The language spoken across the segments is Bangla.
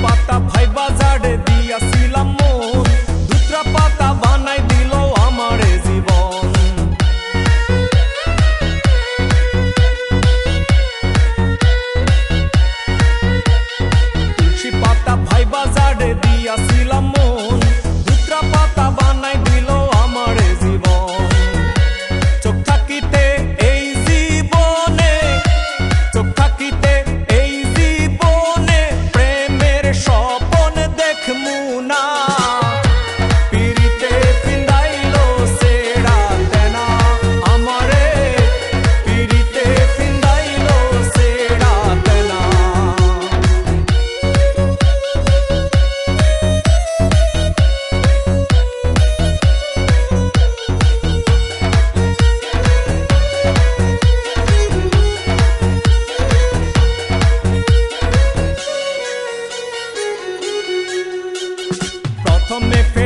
पाता भाई बाज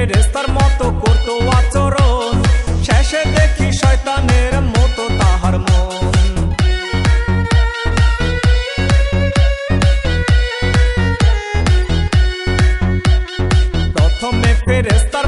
ফেরেস্তার মতো করতো আচরণ। শেষে দেখি শয়তানের মতো তাহার মন। প্রথমে ফেরেস্তার